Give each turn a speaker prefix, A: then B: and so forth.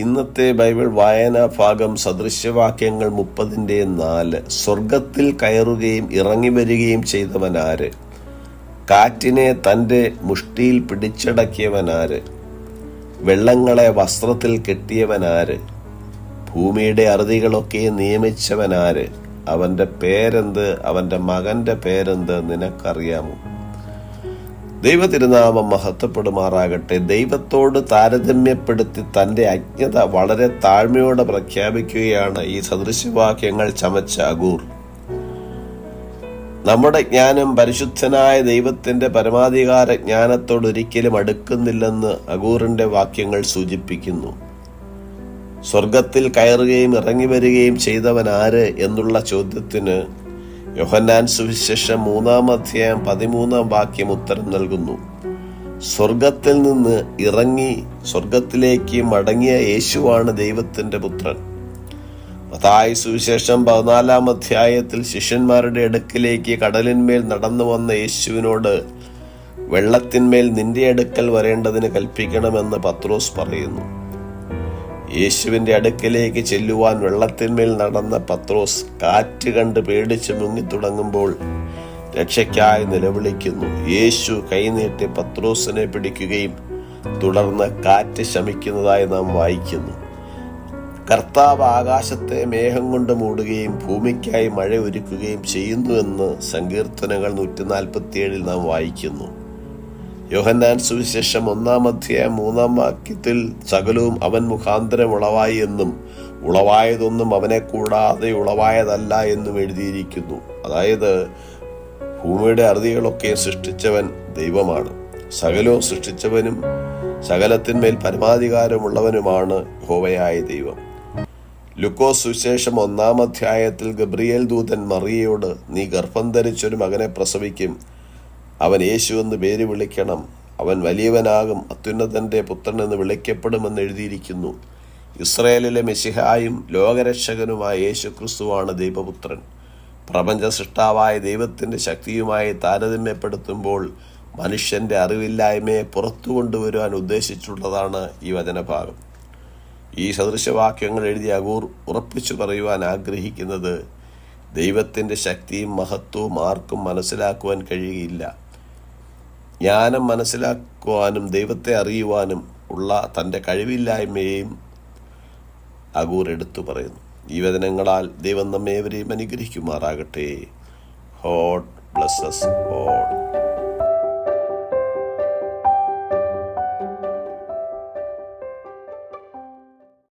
A: ഇന്നത്തെ ബൈബിൾ വായനാ ഭാഗം സദൃശ്യവാക്യങ്ങൾ മുപ്പതിന്റെ നാല്. സ്വർഗത്തിൽ കയറുകയും ഇറങ്ങി വരികയും ചെയ്തവനാര് കാറ്റിനെ തന്റെ മുഷ്ടിയിൽ പിടിച്ചടക്കിയവനാര് വെള്ളങ്ങളെ വസ്ത്രത്തിൽ കെട്ടിയവനാര് ഭൂമിയുടെ അറുതികളൊക്കെ നിയമിച്ചവനാര് അവന്റെ പേരെന്ത്? അവന്റെ മകന്റെ പേരെന്ത്? നിനക്കറിയാമോ? ദൈവ തിരുനാമം മഹത്വപ്പെടുമാറാകട്ടെ. ദൈവത്തോട് താരതമ്യപ്പെടുത്തി തന്റെ അജ്ഞത വളരെ താഴ്മയോടെ പ്രഖ്യാപിക്കുകയാണ് ഈ സദൃശവാക്യങ്ങൾ ചമച്ച അഗൂർ. നമ്മുടെ ജ്ഞാനം പരിശുദ്ധനായ ദൈവത്തിന്റെ പരമാധികാര ജ്ഞാനത്തോട് ഒരിക്കലും അടുക്കുന്നില്ലെന്ന് അഗൂറിന്റെ വാക്യങ്ങൾ സൂചിപ്പിക്കുന്നു. സ്വർഗത്തിൽ കയറുകയും ഇറങ്ങി വരികയും ചെയ്തവൻ ആര് എന്നുള്ള ചോദ്യത്തിന് യോഹന്നാൻ സുവിശേഷം മൂന്നാം അധ്യായം പതിമൂന്നാം വാക്യം ഉത്തരം നൽകുന്നു. സ്വർഗത്തിൽ നിന്ന് ഇറങ്ങി സ്വർഗത്തിലേക്ക് മടങ്ങിയ യേശുവാണ് ദൈവത്തിന്റെ പുത്രൻ. മതായ സുവിശേഷം പതിനാലാം അധ്യായത്തിൽ ശിഷ്യന്മാരുടെ അടുക്കിലേക്ക് കടലിന്മേൽ നടന്നു വന്ന യേശുവിനോട് വെള്ളത്തിന്മേൽ നിന്റെ അടുക്കൽ വരേണ്ടതിന് കൽപ്പിക്കണമെന്ന് പത്രോസ് പറയുന്നു. യേശുവിന്റെ അടുക്കലേക്ക് ചെല്ലുവാൻ വെള്ളത്തിന്മേൽ നടന്ന പത്രോസ് കാറ്റ് കണ്ട് പേടിച്ച് മുങ്ങിത്തുടങ്ങുമ്പോൾ രക്ഷയ്ക്കായി നിലവിളിക്കുന്നു. യേശു കൈനീട്ടി പത്രോസിനെ പിടിക്കുകയും തുടർന്ന് കാറ്റ് ശമിക്കുന്നതായി നാം വായിക്കുന്നു. കർത്താവ് ആകാശത്തെ മേഘം കൊണ്ട് മൂടുകയും ഭൂമിക്കായി മഴ ഒരുക്കുകയും ചെയ്യുന്നുവെന്ന് സങ്കീർത്തനങ്ങൾ നൂറ്റി നാൽപ്പത്തിയേഴിൽ നാം വായിക്കുന്നു. യോഹന്നാൻ സുവിശേഷം ഒന്നാം അധ്യായം മൂന്നാം വാക്യത്തിൽ സകലവും അവൻ മുഖാന്തരം ഉളവായി എന്നും ഉളവായതൊന്നും അവനെ കൂടാതെ ഉളവായതല്ല എന്നും എഴുതിയിരിക്കുന്നു. അതായത് ഭൂമിയുടെ അറുതികളൊക്കെ സൃഷ്ടിച്ചവൻ ദൈവമാണ്. സകലവും സൃഷ്ടിച്ചവനും സകലത്തിന്മേൽ പരമാധികാരമുള്ളവനുമാണ് ഹോവയായ ദൈവം. ലുക്കോസ് സുവിശേഷം ഒന്നാം അധ്യായത്തിൽ ഗബ്രിയേൽ ദൂതൻ മറിയയോട് നീ ഗർഭം ധരിച്ചൊരു മകനെ പ്രസവിക്കും. അവൻ യേശു എന്ന് പേര് വിളിക്കണം. അവൻ വലിയവനാകും അത്യുന്നതന്റെ പുത്രൻ എന്ന് വിളിക്കപ്പെടുമെന്ന് എഴുതിയിരിക്കുന്നു. ഇസ്രയേലിലെ മെസ്സിഹായും ലോകരക്ഷകനുമായ യേശു ക്രിസ്തുവാണ് ദൈവപുത്രൻ. പ്രപഞ്ച സൃഷ്ടാവായ ദൈവത്തിന്റെ ശക്തിയുമായി താരതമ്യപ്പെടുത്തുമ്പോൾ മനുഷ്യന്റെ അറിവില്ലായ്മയെ പുറത്തു കൊണ്ടുവരുവാൻ ഉദ്ദേശിച്ചുള്ളതാണ് ഈ വചനഭാഗം. ഈ സദൃശവാക്യങ്ങൾ എഴുതിയ അഗൂർ ഉറപ്പിച്ചു പറയുവാൻ ആഗ്രഹിക്കുന്നത് ദൈവത്തിന്റെ ശക്തിയും മഹത്വവും ആർക്കും മനസ്സിലാക്കുവാൻ കഴിയുകയില്ല. ജ്ഞാനം മനസ്സിലാക്കുവാനും ദൈവത്തെ അറിയുവാനും ഉള്ള തന്റെ കഴിവില്ലായ്മയെയും അകൂർ എടുത്തു പറയുന്നു. ഈ വചനങ്ങളാൽ ദൈവം നമ്മേവരെയും അനുഗ്രഹിക്കുമാറാകട്ടെ. Hot blesses all